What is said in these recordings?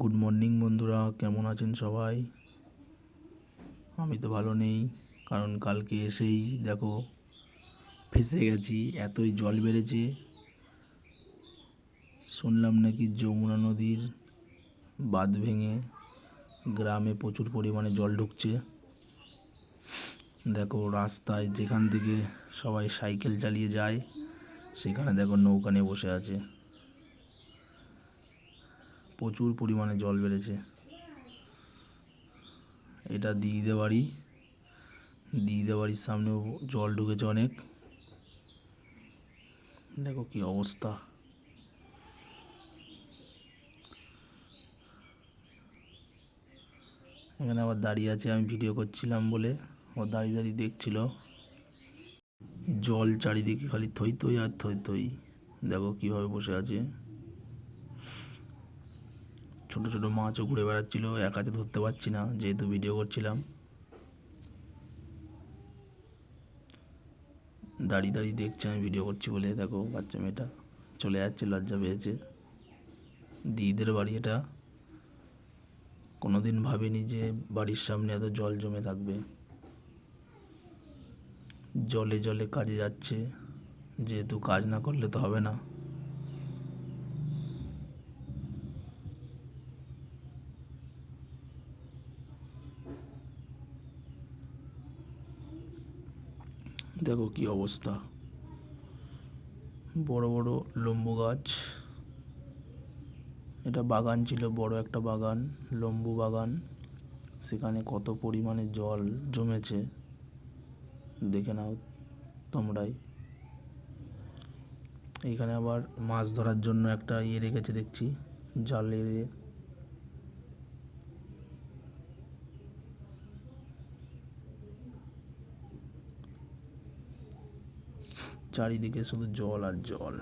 Good morning বন্ধুরা। কেমন আছেন সবাই? আমি তো ভালো নেই, কারণ কালকে এসেই দেখো ফেসে গেছি, এতই জল বেড়েছে। শুনলাম নাকি যমুনা নদীর বাঁধ ভেঙে গ্রামে প্রচুর পরিমাণে জল ঢুকছে। দেখো রাস্তায় যেখান থেকে সবাই সাইকেল চালিয়ে যায়, সেখানে দেখো নৌকা নিয়ে বসে আছে। প্রচুর পরিমাণে জল বেড়েছে। এটা দিদিদের বাড়ি। দিদিদের বাড়ির সামনেও জল ঢুকেছে অনেক। দেখো কি অবস্থা। এখানে আবার দাঁড়িয়ে আছে, আমি ভিডিও করছিলাম বলে। ও দাঁড়িয়ে দাঁড়িয়ে দেখছিল। জল চারিদিকে খালি থই থই আর থই থই। দেখো কীভাবে বসে আছে। ছোট ছোট মাছও ঘুরে বেড়াচ্ছিল, এক হাতে ধরতে পারছি না, যেহেতু ভিডিও করছিলাম। দাঁড়িয়ে দাঁড়িয়ে দেখছে আমি ভিডিও করছি বলে, দেখো বাচ্চা মেয়েটা চলে যাচ্ছে, লজ্জা পেয়েছে। দিদিদের বাড়ি এটা। কোনোদিন ভাবিনি যে বাড়ির সামনে এত জল জমে থাকবে। জলে জলে কাজে যাচ্ছে, যেহেতু কাজ না করলে তো হবে না। দেখো কি অবস্থা। বড় বড় লম্বু গাছ। এটা বাগান ছিল, বড় একটা বাগান, লম্বু বাগান। সেখানে কত পরিমাণে জল জমেছে, দেখে নাও তোমরাই। এইখানে আবার মাছ ধরার জন্য একটা ইয়ে রেখেছে, দেখছি। জালের চারিদিকে শুধু জল আর জল।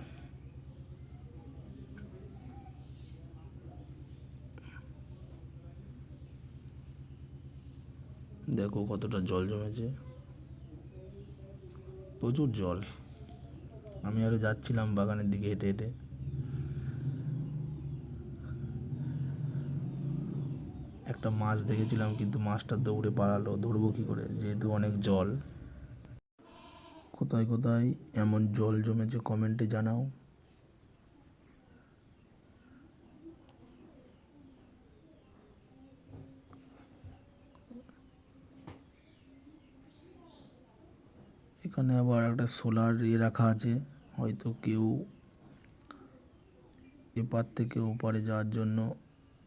দেখো কতটা জল জমেছে। প্রচুর জল। আমি আরও যাচ্ছিলাম বাগানের দিকে হেঁটে হেঁটে। একটা মাছ দেখেছিলাম, কিন্তু মাছটা দৌড়ে পালালো। ধরবো কী করে? যেহেতু অনেক জল। কোথায় কোথায়, এমন জল জমেছে কমেন্টে জানাও। এখানে আবার একটা সোলার ইয়ে রাখা আছে, হয়তো কেউ এপার থেকে ওপারে যাওয়ার জন্য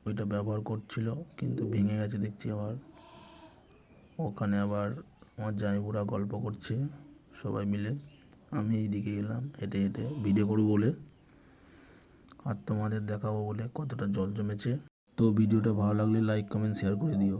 ওইটা ব্যবহার করছিল, কিন্তু ভেঙে গেছে দেখছি আবার। ওখানে আবার আমার জামাইবুড়া গল্প করছে। সবাই মিলে আমি এই দিকে এলাম, হেঁটে হেঁটে ভিডিও করব বলে। আর তোমাদের দেখাবো বলে কতটা জল জমেছে। তো ভিডিওটা ভালো লাগলে লাইক কমেন্ট শেয়ার করে দিও।